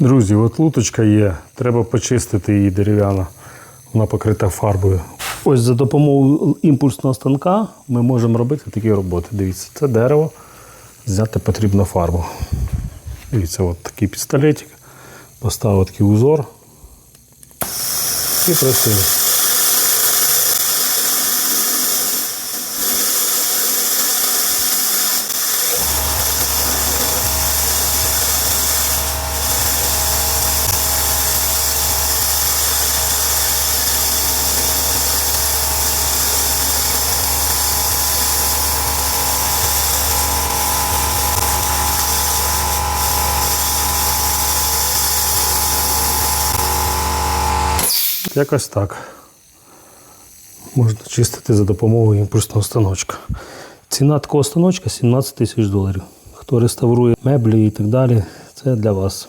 Друзі, от луточка є, треба почистити її дерев'яна. Вона покрита фарбою. Ось за допомогою імпульсного станка ми можемо робити такі роботи. Дивіться, це дерево, взяти потрібно фарбу. Дивіться, от такий пістолетик, поставив такий узор і працює. Якось так. Можна чистити за допомогою імпульсного станочка. Ціна такого станочка 17 тисяч доларів. Хто реставрує меблі і так далі, це для вас.